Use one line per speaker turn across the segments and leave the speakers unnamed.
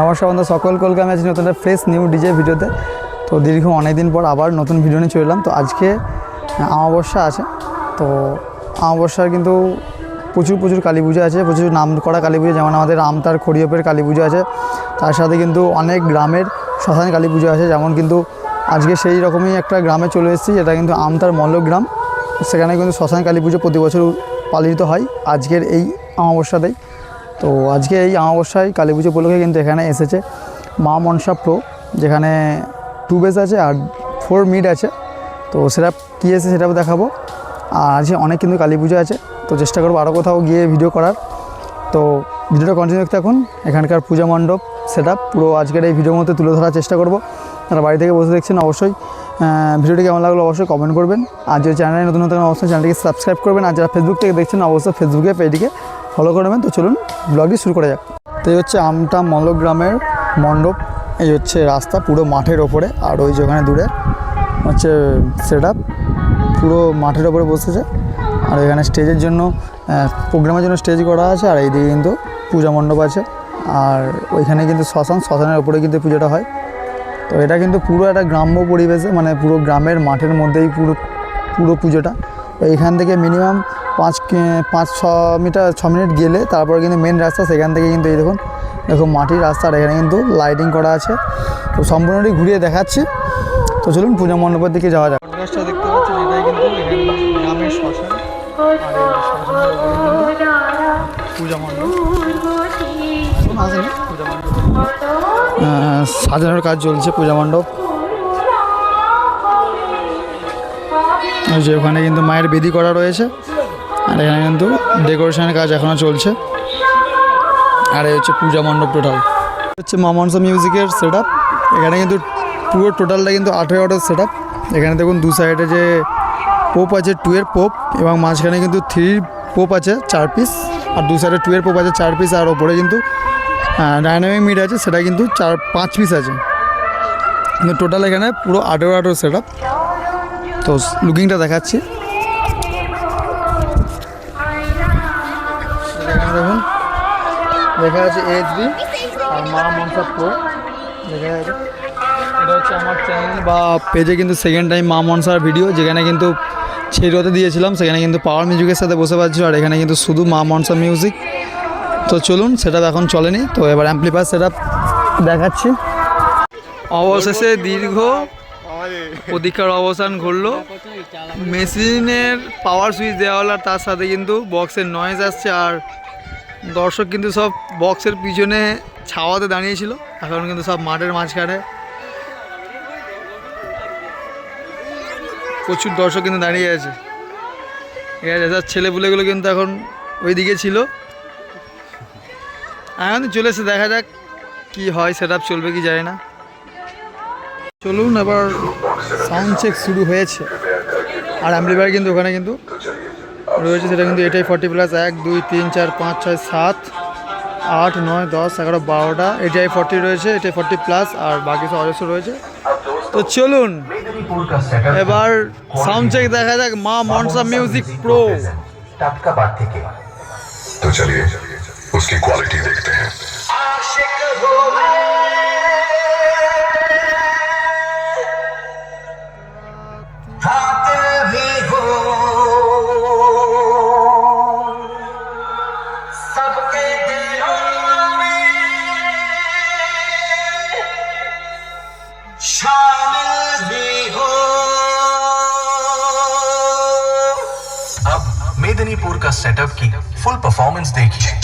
নমস্কার বন্ধু সকল কলকামে আছি নতুন একটা ফ্রেশ নিউ ডিজে ভিডিওতে তো দীর্ঘ অনেক দিন পর আবার নতুন ভিডিও নিয়ে চলে তো আজকে আমাবস্যা আছে তো আমাবস্যার কিন্তু প্রচুর প্রচুর কালী পুজো আছে প্রচুর নাম করা কালী পুজো যেমন আমাদের রামতার খড়িয়পের কালী পুজো আছে তার সাথে কিন্তু অনেক গ্রামের শ্মশান কালী পুজো আছে যেমন কিন্তু আজকে সেই রকমই একটা গ্রামে চলে এসেছি যেটা কিন্তু আমতার মল্লগ্রাম সেখানে কিন্তু শ্মশান কালী পুজো প্রতি বছর পালিত হয় আজকের এই অমাবস্যাতেই তো আজকে এই অমাবস্যায় কালী পুজো উপলক্ষে কিন্তু এখানে এসেছে মা মনসা প্রো যেখানে টু বেস আছে আর ফোর মিড আছে তো সেটা কী আছে সেটাও দেখাবো আর আজকে অনেক কিন্তু কালী পুজো আছে তো চেষ্টা করবো আরও কোথাও গিয়ে ভিডিও করার তো ভিডিওটা কন্টিনিউ এখন এখানকার পূজা মণ্ডপ সেটা পুরো আজকের এই ভিডিওর মধ্যে তুলে ধরার চেষ্টা করবো তারা বাড়ি থেকে বসে দেখছেন অবশ্যই ভিডিওটি কেমন লাগলো অবশ্যই কমেন্ট করবেন আর যদি চ্যানেলে নতুন নতুন অবশ্যই চ্যানেলটিকে সাবস্ক্রাইব করবেন আর যারা ফেসবুক থেকে দেখছেন অবশ্যই ফেসবুকে পেজটিকে ফলো করে নেবেন তো চলুন ব্লগটি শুরু করা যাক তো এই হচ্ছে আমটা মল্লগ্রামের মণ্ডপ এই হচ্ছে রাস্তা পুরো মাঠের ওপরে আর ওই যেখানে দূরে হচ্ছে সেট পুরো মাঠের ওপরে বসেছে আর এখানে স্টেজের জন্য প্রোগ্রামের জন্য স্টেজ করা আছে আর এইদিকে কিন্তু পূজা মণ্ডপ আছে আর ওইখানে কিন্তু শ্মশান শ্মশানের ওপরে কিন্তু পুজোটা হয় তো এটা কিন্তু পুরো একটা গ্রাম্য পরিবেশে মানে পুরো গ্রামের মাঠের মধ্যেই পুরো পুরো পুজোটা এইখান থেকে মিনিমাম পাঁচ পাঁচ ছ মিটার ছ মিনিট গেলে তারপরে কিন্তু মেন রাস্তা সেখান থেকে কিন্তু এই দেখুন দেখুন মাটির রাস্তা এখানে কিন্তু লাইটিং করা আছে তো সম্পূর্ণটি ঘুরিয়ে দেখাচ্ছি তো চলুন পূজা মণ্ডপের দিকে যাওয়া যাক সাজানোর কাজ চলছে পূজা মণ্ডপ যে ওখানে কিন্তু মায়ের বেদি করা রয়েছে আর এখানে কিন্তু ডেকোরেশনের কাজ এখনও চলছে আর এই হচ্ছে পূজা মণ্ডপ টোটাল হচ্ছে মামানসা মিউজিকের সেট এখানে কিন্তু পুরো টোটালটা কিন্তু আঠেরো আঠের সেট এখানে দেখুন দু সাইডে যে পোপ আছে টু এর পোপ এবং মাঝখানে কিন্তু থ্রির পোপ আছে চার পিস আর দু সাইডে টু এর পোপ আছে চার পিস আর ওপরে কিন্তু ডাইনামিক মিট আছে সেটা কিন্তু চার পাঁচ পিস আছে কিন্তু টোটাল এখানে পুরো আঠেরো আঠেরো সেট তো লুকিংটা দেখাচ্ছি দেখুন লেখা আছে এইচবি আর মা মনসাপুর লেখা আছে এটা হচ্ছে আমার চ্যানেল বা পেজে কিন্তু সেকেন্ড টাইম মা মনসার ভিডিও যেখানে কিন্তু ছেড়তে দিয়েছিলাম সেখানে কিন্তু পাওয়ার মিউজিকের সাথে বসে পাচ্ছি আর এখানে কিন্তু শুধু মা মনসা মিউজিক তো চলুন সেটা এখন চলেনি তো এবার অ্যাম্পলিফায়ার সেটা দেখাচ্ছি অবশেষে দীর্ঘ প্রতীক্ষার অবসান ঘটলো মেশিনের পাওয়ার সুইচ দেওয়া হলো আর তার সাথে কিন্তু বক্সের নয়েজ আসছে আর দর্শক কিন্তু সব বক্সের পিছনে ছাওয়াতে দাঁড়িয়েছিল এখন কিন্তু সব মাঠের মাঝখানে প্রচুর দর্শক কিন্তু দাঁড়িয়ে আছে ঠিক আছে তার ছেলেপুলেগুলো কিন্তু এখন ওইদিকে ছিল এখন চলে এসে দেখা যাক কি হয় সেট চলবে কি যায় না চলুন এবার সাউন্ড চেক শুরু হয়েছে আর আমরিবার কিন্তু ওখানে কিন্তু রয়েছে সেটা কিন্তু এটাই ফর্টি প্লাস এক দুই তিন চার পাঁচ ছয় সাত আট নয় দশ এগারো বারোটা এটাই ফর্টি রয়েছে এটাই ফর্টি প্লাস আর বাকি সব অজস্র রয়েছে তো চলুন এবার সাউন্ড চেক দেখা যাক মা মনসা মিউজিক প্রো
থেকে তো চলিয়ে उसकी क्वालिटी देखते शामिल भी हो अब मेदनीपुर का सेटअप की फुल परफॉर्मेंस देखिए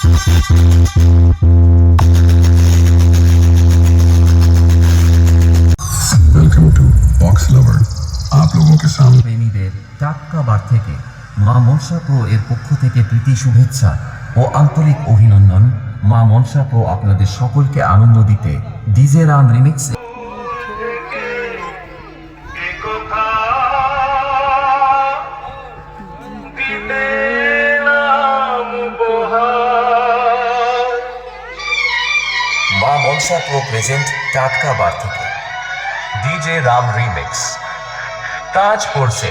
ওয়েলকাম টু
থেকে মা মনসা এর পক্ষ থেকে প্রীতি শুভেচ্ছা ও আন্তরিক অভিনন্দন মা মনসা প্রো আপনাদের সকলকে আনন্দ দিতে ডিজে রাম রিমিক্সে
कॉन्सर्ट वो प्रेजेंट टाटका बार्थी के डीजे राम रीमिक्स ताजपुर से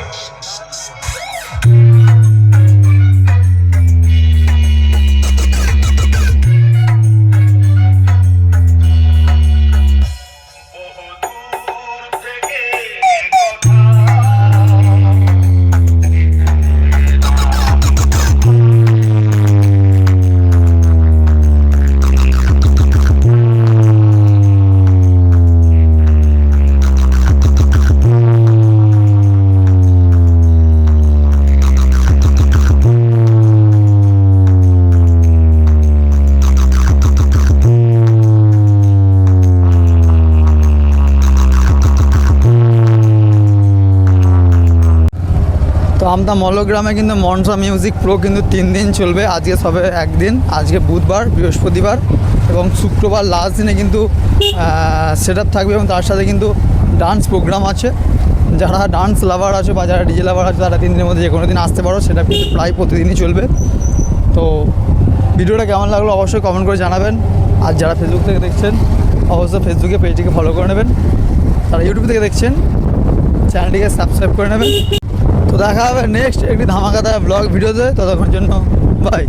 মামদাম মলগ্রামে কিন্তু মনসা মিউজিক প্রো কিন্তু তিন দিন চলবে আজকে সবে একদিন আজকে বুধবার বৃহস্পতিবার এবং শুক্রবার লাস্ট দিনে কিন্তু সেট থাকবে এবং তার সাথে কিন্তু ডান্স প্রোগ্রাম আছে যারা ডান্স লাভার আছে বা যারা ডিজে লাভার আছে তারা তিন দিনের মধ্যে যে কোনো দিন আসতে পারো সেটা কিন্তু প্রায় প্রতিদিনই চলবে তো ভিডিওটা কেমন লাগলো অবশ্যই কমেন্ট করে জানাবেন আর যারা ফেসবুক থেকে দেখছেন অবশ্যই ফেসবুকে পেজটিকে ফলো করে নেবেন তারা ইউটিউব থেকে দেখছেন চ্যানেলটিকে সাবস্ক্রাইব করে নেবেন তো দেখা হবে নেক্সট একটি ধামাকাদার ব্লগ ভিডিওতে ততক্ষণ জন্য বাই